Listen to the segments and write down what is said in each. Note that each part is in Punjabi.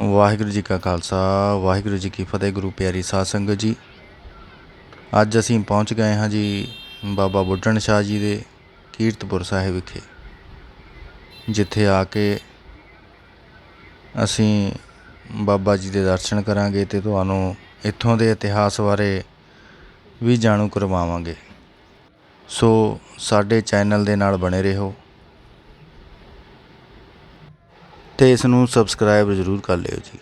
ਵਾਹਿਗੁਰੂ ਜੀ ਕਾ ਖਾਲਸਾ, ਵਾਹਿਗੁਰੂ ਜੀ ਕੀ ਫਤਿਹ, ਗੁਰੂ ਪਿਆਰੀ ਸਾਧ ਸੰਗਤ ਜੀ। ਅੱਜ ਅਸੀਂ ਪਹੁੰਚ ਗਏ ਹਾਂ ਜੀ ਬਾਬਾ ਬੁੱਢਣ ਸ਼ਾਹ ਜੀ ਦੇ ਕੀਰਤਪੁਰ ਸਾਹਿਬ ਵਿਖੇ, ਜਿੱਥੇ ਆ ਕੇ ਅਸੀਂ ਬਾਬਾ ਜੀ ਦੇ ਦਰਸ਼ਨ ਕਰਾਂਗੇ ਤੇ ਤੁਹਾਨੂੰ ਇੱਥੋਂ ਦੇ ਇਤਿਹਾਸ ਬਾਰੇ ਵੀ ਜਾਣੂ ਕਰਵਾਵਾਂਗੇ। ਸੋ ਸਾਡੇ ਚੈਨਲ ਦੇ ਨਾਲ ਬਣੇ ਰਹੋ। ਤੇ ਇਸ ਨੂੰ ਸਬਸਕ੍ਰਾਈਬ ਜ਼ਰੂਰ ਕਰ ਲਿਓ ਜੀ।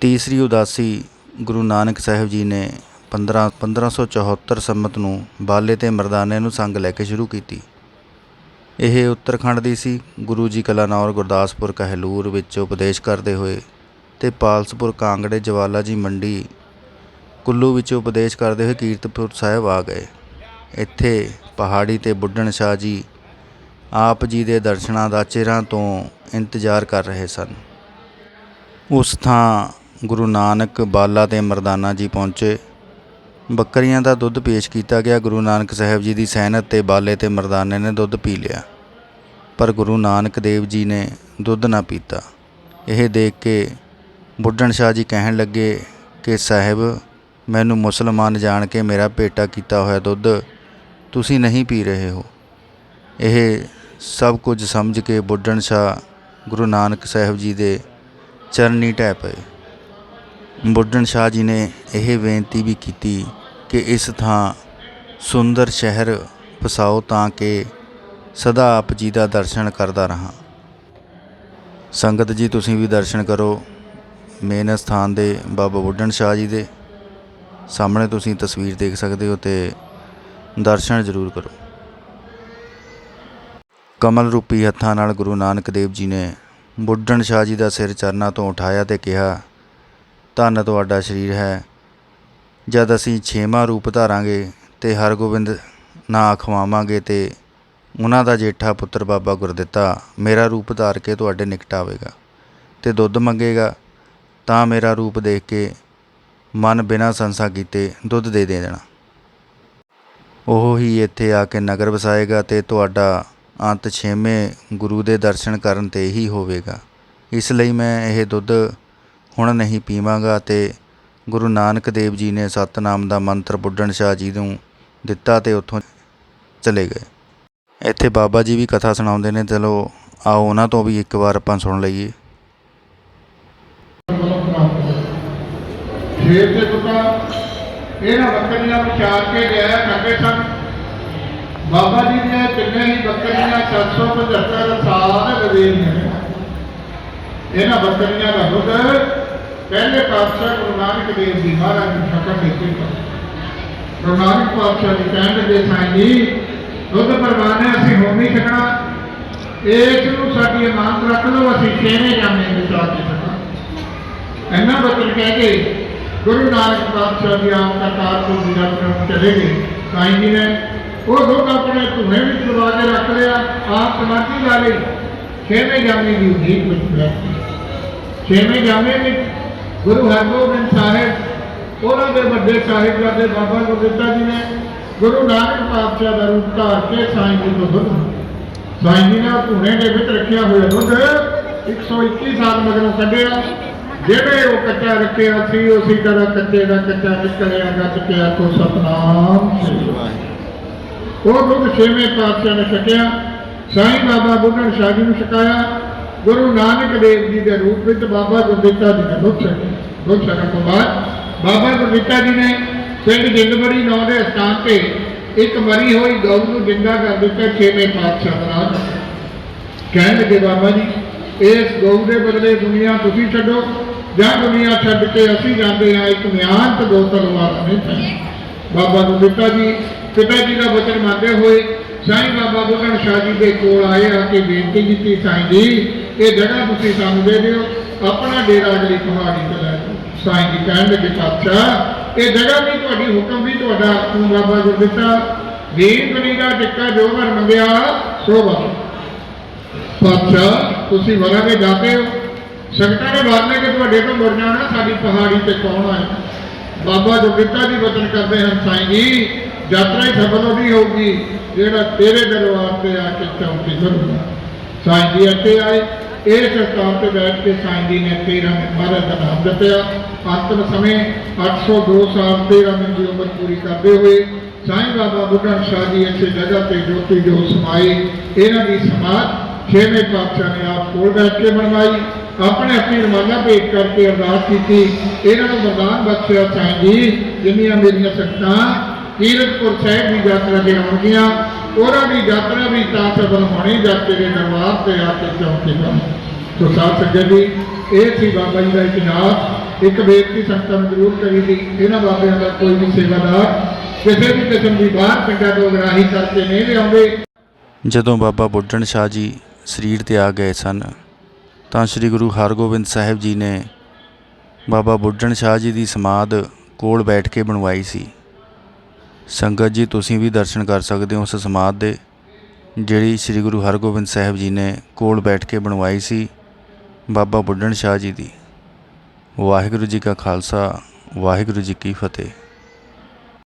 ਤੀਸਰੀ ਉਦਾਸੀ ਗੁਰੂ ਨਾਨਕ ਸਾਹਿਬ ਜੀ ਨੇ 15 1574 ਸੰਮਤ ਨੂੰ ਬਾਲੇ ਤੇ ਮਰਦਾਨੇ ਨੂੰ ਸੰਗ ਲੈ ਕੇ ਸ਼ੁਰੂ ਕੀਤੀ। ਇਹ ਉੱਤਰਖੰਡ ਦੀ ਸੀ। ਗੁਰੂ ਜੀ ਕਲਾਨੌਰ ਗੁਰਦਾਸਪੁਰ ਕਹਿਲੂਰ ਵਿੱਚ ਉਪਦੇਸ਼ ਕਰਦੇ ਹੋਏ ਤੇ ਪਾਲਸਪੁਰ ਕਾਂਗੜੇ ਜਵਾਲਾ ਜੀ ਮੰਡੀ ਕੁੱਲੂ ਵਿੱਚ ਉਪਦੇਸ਼ ਕਰਦੇ ਹੋਏ ਕੀਰਤਪੁਰ ਸਾਹਿਬ ਆ ਗਏ। ਇੱਥੇ ਪਹਾੜੀ ਤੇ ਬੁੱਢਣ ਸ਼ਾਹ ਜੀ ਆਪ ਜੀ ਦੇ ਦਰਸ਼ਨਾਂ ਦਾ ਚਿਰਾਂ ਤੋਂ ਇੰਤਜ਼ਾਰ ਕਰ ਰਹੇ ਸਨ। ਉਸ ਥਾਂ ਗੁਰੂ ਨਾਨਕ ਬਾਲਾ ਤੇ ਮਰਦਾਨਾ ਜੀ ਪਹੁੰਚੇ। ਬੱਕਰੀਆਂ ਦਾ ਦੁੱਧ ਪੇਸ਼ ਕੀਤਾ ਗਿਆ। ਗੁਰੂ ਨਾਨਕ ਸਾਹਿਬ ਜੀ ਦੀ ਸੈਨਤ ਤੇ ਬਾਲੇ ਤੇ ਮਰਦਾਨੇ ਨੇ ਦੁੱਧ ਪੀ ਲਿਆ। ਪਰ ਗੁਰੂ ਨਾਨਕ ਦੇਵ ਜੀ ਨੇ ਦੁੱਧ ਨਾ ਪੀਤਾ। ਇਹ ਦੇਖ ਕੇ ਬੁੱਢਣ ਸ਼ਾਹ ਜੀ ਕਹਿਣ ਲੱਗੇ ਕਿ, ਸਾਹਿਬ, ਮੈਨੂੰ ਮੁਸਲਮਾਨ ਜਾਣ ਕੇ ਮੇਰਾ ਭੇਟਾ ਕੀਤਾ ਹੋਇਆ ਦੁੱਧ ਤੁਸੀਂ ਨਹੀਂ ਪੀ ਰਹੇ ਹੋ। ਇਹ ਸਭ ਕੁਝ ਸਮਝ ਕੇ ਬੁੱਢਣ ਸ਼ਾਹ ਗੁਰੂ ਨਾਨਕ ਸਾਹਿਬ ਜੀ ਦੇ ਚਰਨੀ ਢਹਿ ਪਏ। ਬੁੱਢਣ ਸ਼ਾਹ ਜੀ ਨੇ ਇਹ ਬੇਨਤੀ ਵੀ ਕੀਤੀ ਕਿ ਇਸ ਥਾਂ ਸੁੰਦਰ ਸ਼ਹਿਰ ਵਸਾਓ ਤਾਂ ਕਿ ਸਦਾ ਆਪ ਜੀ ਦਾ ਦਰਸ਼ਨ ਕਰਦਾ ਰਹਾ। ਸੰਗਤ ਜੀ, ਤੁਸੀਂ ਵੀ ਦਰਸ਼ਨ ਕਰੋ। ਮੇਨ ਸਥਾਨ ਦੇ ਬਾਬਾ ਬੁੱਢਣ ਸ਼ਾਹ ਜੀ ਦੇ। ਸਾਹਮਣੇ ਤੁਸੀਂ ਤਸਵੀਰ ਦੇਖ ਸਕਦੇ ਹੋ ਤੇ ਦਰਸ਼ਨ ਜ਼ਰੂਰ ਕਰੋ। ਕਮਲ ਰੂਪੀ ਹੱਥਾਂ ਨਾਲ ਗੁਰੂ ਨਾਨਕ ਦੇਵ ਜੀ ਨੇ ਬੁੱਢਣ ਸ਼ਾਹ ਜੀ ਦਾ ਸਿਰ ਚਰਨਾਂ ਤੋਂ ਉਠਾਇਆ ਤੇ ਕਿਹਾ, ਧੰਨ ਤੁਹਾਡਾ ਸਰੀਰ ਹੈ। ਜਦ ਅਸੀਂ ਛੇਵਾਂ ਰੂਪ ਧਾਰਾਂਗੇ ਤੇ ਹਰਗੋਬਿੰਦ ਨਾਂ ਖਵਾਵਾਂਗੇ ਤੇ ਉਹਨਾਂ ਦਾ ਜੇਠਾ ਪੁੱਤਰ ਬਾਬਾ ਗੁਰਦਿੱਤਾ ਮੇਰਾ ਰੂਪ ਧਾਰ ਕੇ ਤੁਹਾਡੇ ਨਿਕਟ ਆਵੇਗਾ ਤੇ ਦੁੱਧ ਮੰਗੇਗਾ, ਤਾਂ ਮੇਰਾ ਰੂਪ ਦੇਖ ਕੇ ਮਨ ਬਿਨਾਂ ਸੰਸਾ ਕੀਤੇ ਦੁੱਧ ਦੇ ਦੇ ਦੇਣਾ। ਉਹ ਹੀ ਇੱਥੇ ਆ ਕੇ ਨਗਰ ਵਸਾਏਗਾ ਤੇ ਤੁਹਾਡਾ ਅੰਤ ਛੇਵੇਂ ਗੁਰੂ ਦੇ ਦਰਸ਼ਨ ਕਰਨ ਤੇ ਹੀ ਹੋਵੇਗਾ। ਇਸ ਲਈ ਮੈਂ ਇਹ ਦੁੱਧ ਹੁਣ ਨਹੀਂ ਪੀਵਾਂਗਾ ਤੇ ਗੁਰੂ ਨਾਨਕ ਦੇਵ ਜੀ ਨੇ ਸਤਨਾਮ ਦਾ ਮੰਤਰ ਬੁੱਢਣ ਸ਼ਾਹ ਜੀ ਨੂੰ ਦਿੱਤਾ ਤੇ ਉੱਥੋਂ ਚਲੇ ਗਏ। ਇੱਥੇ ਬਾਬਾ ਜੀ ਵੀ ਕਥਾ ਸੁਣਾਉਂਦੇ ਨੇ, ਚਲੋ ਆਓ ਉਹਨਾਂ ਤੋਂ ਵੀ ਇੱਕ ਵਾਰ ਆਪਾਂ ਸੁਣ ਲਈਏ। ਸ਼ੇਰ ਦੇ ਪੁੱਤਾ ਇਹਨਾਂ ਬੱਕਰੀਆਂ ਵਿਚਾਰ ਕੇ ਲਿਆਇਆ ਕਰਦੇ ਸਨ। ਬਾਬਾ ਜੀ ਦੀਆਂ ਕਿੰਨੇ ਹੀ ਬੱਕਰੀਆਂ 775 ਸਾਲ ਗਵੇਰੀਆਂ ਨੇ। ਇਹਨਾਂ ਬੱਕਰੀਆਂ ਦਾ ਦੁੱਧ ਪਹਿਲੇ ਪਾਤਸ਼ਾਹ ਗੁਰੂ ਨਾਨਕ ਦੇਵ ਜੀ ਮਹਾਰਾਜ ਨੂੰ ਸ਼ਕਰ ਦਿੱਤੀ। ਗੁਰੂ ਨਾਨਕ ਪਾਤਸ਼ਾਹ ਜੀ ਕਹਿੰਦੇ ਦੇ ਸਾਈਂ ਜੀ, ਦੁੱਧ ਪਰਵਾਨੇ ਅਸੀਂ ਹੋ ਨਹੀਂ ਸਕਣਾ ਇਸ ਨੂੰ ਸਾਡੀ ਇਮਾਨਤ ਰੱਖ ਲਓ, ਅਸੀਂ ਛੇਵੇਂ ਜਾਣੇ ਵਿੱਚ ਆ ਕੇ ਸਕਾਂ ਇੰਨਾ ਬਚਨ ਕਹਿ ਕੇ ਗੁਰੂ ਨਾਨਕ ਪਾਤਸ਼ਾਹ ਜੀ ਆਪ ਦਾ ਕਾਰਪੁਰ ਦੀ ਤਰਫ ਚਲੇ ਗਏ। ਸਾਈਂ ਜੀ ਨੇ ਉਹ ਦੁੱਧ ਆਪਣੇ ਧੂਏ ਵਿੱਚ ਲਵਾ ਕੇ ਰੱਖ ਲਿਆ ਆਪ ਸਮਾਧੀ ਲਾ ਲਈ ਛੇਵੇਂ ਜਾਮੇ ਦੀ ਉਡੀਕ ਵਿੱਚ ਬੈਠੇ ਛੇਵੇਂ ਜਾਮੇ ਵਿੱਚ ਗੁਰੂ ਹਰਗੋਬਿੰਦ ਸਾਹਿਬ ਉਹਨਾਂ ਦੇ ਵੱਡੇ ਸਾਹਿਬਜ਼ਾਦੇ ਬਾਬਾ ਗੁਰਦਿੱਤਾ ਜੀ ਨੇ ਗੁਰੂ ਨਾਨਕ ਪਾਤਸ਼ਾਹ ਦਾ ਰੂਪ ਧਾਰ ਕੇ ਸਾਈਂ ਜੀ ਤੋਂ ਦੁੱਧ ਸਾਈਂ ਜੀ ਨੇ ਉਹ ਧੂਏ ਦੇ ਵਿੱਚ ਰੱਖਿਆ ਹੋਇਆ ਦੁੱਧ 121 ਸਾਲ ਮਗਰੋਂ ਕੱਢਿਆ ਜਿਹੜੇ ਉਹ ਕੱਚਾ ਰੱਖਿਆ ਸੀ ਉਸੇ ਤਰ੍ਹਾਂ ਕੱਚੇ ਦਾ ਕੱਚਾ ਨਿਕਲਿਆ ਗੱਜ ਕੇ ਆਖੋ ਸਤਨਾਮ ਸ੍ਰੀ ਵਾਹਿਗੁਰੂ ਉਹ ਦੁੱਧ ਛੇਵੇਂ ਪਾਤਸ਼ਾਹ ਨੇ ਛਕਿਆ, ਸਾਈਂ ਬਾਬਾ ਬੁੱਢਣ ਸ਼ਾਹ ਜੀ ਨੂੰ ਛਕਾਇਆ, ਗੁਰੂ ਨਾਨਕ ਦੇਵ ਜੀ ਦੇ ਰੂਪ ਵਿੱਚ ਬਾਬਾ ਗੁਰਦਿੱਤਾ ਜੀ ਨੇ ਦੁੱਧ ਛਕਿਆ ਦੁੱਧ ਛਕਣ ਤੋਂ ਬਾਅਦ ਬਾਬਾ ਗੁਰਦਿੱਤਾ ਜੀ ਨੇ ਪਿੰਡ ਜਿੰਦਬੜੀ ਨਾਂ ਦੇ ਸਥਾਨ ਤੇ ਇੱਕ ਮਰੀ ਹੋਈ ਗਊ ਨੂੰ ਜਿੰਦਾ ਕਰ ਦਿੱਤਾ ਛੇਵੇਂ ਪਾਤਸ਼ਾਹ ਦਾ ਨਾਮ ਕਹਿਣ ਲੱਗੇ ਬਾਬਾ ਜੀ, ਇਸ ਗਊ ਦੇ ਬਦਲੇ ਦੁਨੀਆ ਤੁਸੀਂ ਛੱਡੋ, ਜਾਂ ਦੁਨੀਆ ਛੱਡ ਕੇ ਅਸੀਂ ਜਾਂਦੇ ਹਾਂ, ਇੱਕ ਮਿਆਨ ਤੇ ਦੋ ਤਲਵਾਰਾਂ ਨੇ। ਬਾਬਾ ਗੁਰਦਿੱਤਾ ਜੀ ਪਿਤਾ ਜੀ ਦਾ ਵਚਨ ਮੰਨਦੇ ਹੋਏ ਸਾਈਂ ਬਾਬਾ ਬੁੱਢਣ ਸ਼ਾਹ ਜੀ ਦੇ ਕੋਲ ਆਏ ਆ ਕੇ ਬੇਨਤੀ ਕੀਤੀ, ਸਾਈਂ ਜੀ, ਇਹ ਜਗ੍ਹਾ ਤੁਸੀਂ ਸਾਨੂੰ ਦੇ ਦਿਓ, ਆਪਣਾ ਡੇਰਾ ਅਗਲੀ ਪਹਾੜੀ ਤੇ ਲੈ ਜਾਓ। ਸਾਈਂ ਜੀ ਕਹਿਣ ਲੱਗੇ ਪਾਤਸ਼ਾਹ ਇਹ ਜਗ੍ਹਾ ਵੀ ਤੁਹਾਡੀ ਹੁਕਮ ਵੀ ਤੁਹਾਡਾ ਤੂੰ ਬਾਬਾ ਗੁਰਦਿੱਤਾ ਦੀਨ ਬਣੀ ਦਾ ਟਿੱਕਾ ਜੋ ਵਰ ਮੰਗਿਆ, ਸੋ ਬਾਬਾ। ਪਾਤਸ਼ਾਹ ਤੁਸੀਂ ਵਰਾਂਗੇ ਜਾਂਦੇ ਹੋ। ਸੰਗਤਾਂ ਨੇ ਵਾਰਨੇ ਕਿ ਤੁਹਾਡੇ ਤੋਂ ਮੁੜ ਜਾਣਾ, ਸਾਡੀ ਪਹਾੜੀ ਤੇ ਕੌਣ ਆਏ ਬਾਬਾ ਜੋਗਿੱਤਾ ਜੀ ਵਚਨ ਕਰਦੇ ਹਨ, ਸਾਈਂ ਜੀ ਯਾਤਰਾ ਹੀ ਸਫਲ ਉਹਦੀ ਹੋਊਗੀ, ਜਿਹੜਾ ਤੇਰੇ ਦਰਬਾਰ ਤੇ ਆ ਕੇ ਚੌਂਕੀ ਕਰੂਗਾ ਸਾਈਂ ਜੀ ਇੱਥੇ ਆਏ, ਇਹ ਸਥਾਨ ਤੇ ਬੈਠ ਕੇ ਸਾਈਂ ਜੀ ਨੇ 13 ਮਹਾਰਾਜ ਦਾ ਨਾਮ ਦਿੱਤਾ ਅੰਤਮ ਸਮੇਂ 802 ਸਾਲ 13 ਦਿਨ ਦੀ ਉਮਰ ਪੂਰੀ ਕਰਦੇ ਹੋਏ ਸਾਈਂ ਬਾਬਾ ਬੁੱਢਾ ਸ਼ਾਹ ਜੀ ਇੱਥੇ ਜਗ੍ਹਾ ਤੇ ਜੋਤੀ ਜੋ ਸਮਾਏ। ਇਹਨਾਂ ਦੀ ਸਮਾਧ ਛੇਵੇਂ ਪਾਤਸ਼ਾਹ ਨੇ ਆਪ ਕੋਲ ਬੈਠ ਕੇ ਬਣਵਾਈ ਆਪਣੇ ਆਪਣੀ ਰਮਾਨਾ ਭੇਟ ਕਰਕੇ ਅਰਦਾਸ ਕੀਤੀ। ਇਹਨਾਂ ਨੂੰ ਵਰਦਾਨ ਬਖਸ਼ਿਆ ਸਾਈਂ ਜੀ, ਜਿੰਨੀਆਂ ਮੇਰੀਆਂ ਸੰਗਤਾਂ ਕੀਰਤਪੁਰ ਸਾਹਿਬ ਦੀ ਯਾਤਰਾ ਤੇ ਆਉਣਗੀਆਂ ਉਹਨਾਂ ਦੀ ਯਾਤਰਾ ਵੀ ਤਾਂ ਸਫਲ ਹੋਣੀ ਜਦ ਤੇਰੇ ਦਰਬਾਰ ਤੇ ਆ ਕੇ ਚੌਂਕੇ ਬਣ ਸਾਧ ਸੰਗਤ ਜੀ, ਇਹ ਸੀ ਬਾਬਾ ਜੀ ਦਾ ਇਤਿਹਾਸ ਇੱਕ ਬੇਨਤੀ ਸੰਗਤਾਂ ਨੂੰ ਜ਼ਰੂਰ ਕਰੀ ਦੀ, ਇਹਨਾਂ ਬਾਬਿਆਂ ਦਾ ਕੋਈ ਵੀ ਸੇਵਾਦਾਰ ਕਿਸੇ ਵੀ ਕਿਸਮ ਦੀ ਬਾਹਰ ਪਿੰਡਾਂ ਤੋਂ ਗਰਾਹੀ ਕਰਕੇ ਨਹੀਂ ਲਿਆਉਂਦੇ। ਜਦੋਂ ਬਾਬਾ ਬੁੱਢਣ ਸ਼ਾਹ ਜੀ ਸਰੀਰ ਤੇ ਆ ਗਏ ਸਨ, ਤਾਂ ਸ੍ਰੀ ਗੁਰੂ ਹਰਗੋਬਿੰਦ ਸਾਹਿਬ ਜੀ ਨੇ ਬਾਬਾ ਬੁੱਢਣ ਸ਼ਾਹ ਜੀ ਦੀ ਸਮਾਧ ਕੋਲ ਬੈਠ ਕੇ ਬਣਵਾਈ ਸੀ। ਸੰਗਤ ਜੀ, ਤੁਸੀਂ ਵੀ ਦਰਸ਼ਨ ਕਰ ਸਕਦੇ ਹੋ ਉਸ ਸਮਾਧ ਦੇ, ਜਿਹੜੀ ਸ੍ਰੀ ਗੁਰੂ ਹਰਗੋਬਿੰਦ ਸਾਹਿਬ ਜੀ ਨੇ ਕੋਲ ਬੈਠ ਕੇ ਬਣਵਾਈ ਸੀ ਬਾਬਾ ਬੁੱਢਣ ਸ਼ਾਹ ਜੀ ਦੀ। ਵਾਹਿਗੁਰੂ ਜੀ ਕਾ ਖਾਲਸਾ, ਵਾਹਿਗੁਰੂ ਜੀ ਕੀ ਫਤਿਹ।